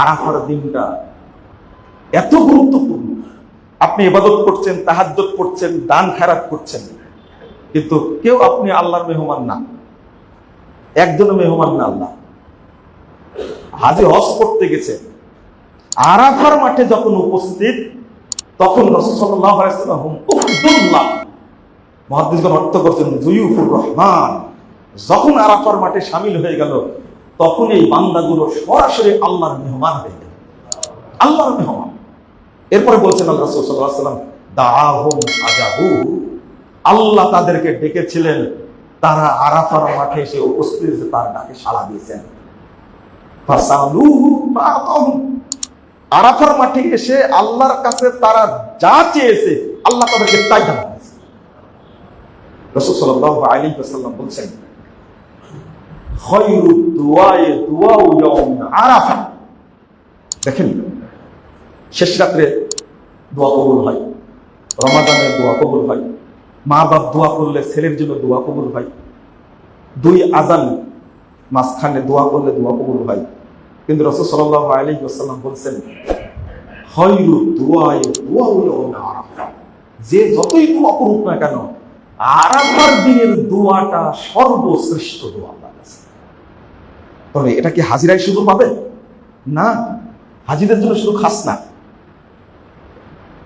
আরাফার দিনটা এত গুরুত্বপূর্ণ। আপনি ইবাদত করছেন তাহাজ্জত করছেন, দান খারাপ করছেন। কিন্তু কেউ আপনি আল্লাহর মেহমান না। একজন মেহমান না আল্লাহ। হাজি হজ করতে গেছে। আরাফার মাঠে যখন উপস্থিত, তখন মহাদিসগণ অর্থ করছেন, জুয়ুফুর রহমান। যখন আরাফার মাঠে সামিল হয়ে গেল তখন এই বান্দাগুলো সরাসরি আল্লাহর মেহমান হয়ে গেল। আল্লাহর মেহমান। এরপরে বলছেন আল্লাহ সাল্লাম আল্লাহ তাদেরকে ডেকেছিলেন। তারা আরাফার মাঠে এসে উপস্থিত তার ডাকে সাড়া দিয়েছেন। আরাফার মাঠে এসে আল্লাহর কাছে তারা যা চেয়েছে, আল্লাহ তাদেরকে তাই করেছে রাসূল ওয়াসাল্লাম বলছেন দেখেন, শেষ রাত্রে দোয়া কবুল হয়, রমাদানের দোয়া কবুল হয় মা বাপ দোয়া করলে ছেলের জন্য দোয়া কবুল হয়, দুই আজান মাঝখানে দোয়া করলে দোয়া কবুল হয়। কিন্তু রসুল সাল্লাহ আলী আসাল্লাম বলছেন যে যতই দোয়া করুক না কেন, আরাফার দিনের দোয়াটা সর্বশ্রেষ্ঠ দোয়া। তবে এটা কি হাজিরাই শুধু পাবে না, হাজিদের জন্য শুধু খাস না।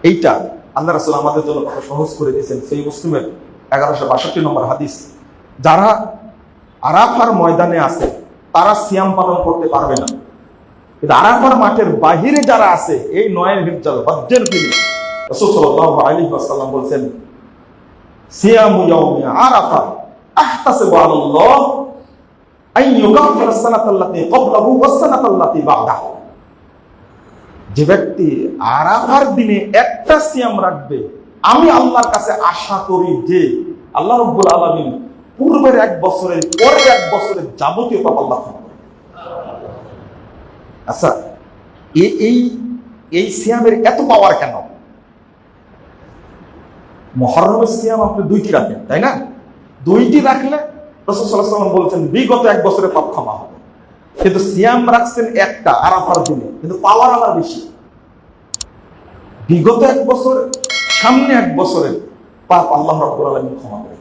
এইটা আল্লাহ রাসুল আমাদের জন্য কত সহজ করে দিয়েছেন। সেই মুসলিমের এগারোশো বাষট্টি নম্বর হাদিস। যারা আরাফার ময়দানে আছে, তারা সিয়াম পালন করতে পারবে না। কিন্তু আরাফার মাঠের বাহিরে যারা আছে, এই নয়ের রাসূল সাল্লাল্লাহু আলাইহি বলছেন, সিয়ামু আরাফা আলাল্লাহ যে ব্যক্তি আরাফার দিনে একটা সিয়াম রাখবে, আমি আল্লাহর কাছে আশা করি যে আল্লাহ রব্বুল আলামিন পূর্বের এক বছরের পরের এক বছরের যাবতীয় পাপ আল্লাহ আচ্ছা এই এই সিয়ামের এত পাওয়ার কেন? মহরমের সিয়াম আপনি দুইটি রাখেন, তাই না? দুইটি রাখলে রসুল সাল্লাহ সাল্লাম বলছেন, বিগত এক বছরে পাপ ক্ষমা হবে। কিন্তু সিয়াম রাখছেন একটা, আরাফার দিনে। কিন্তু পাওয়ার আমার বেশি। বিগত এক বছর, সামনে এক বছরের পাপ আল্লাহ রব্বুল আলমী ক্ষমা করে।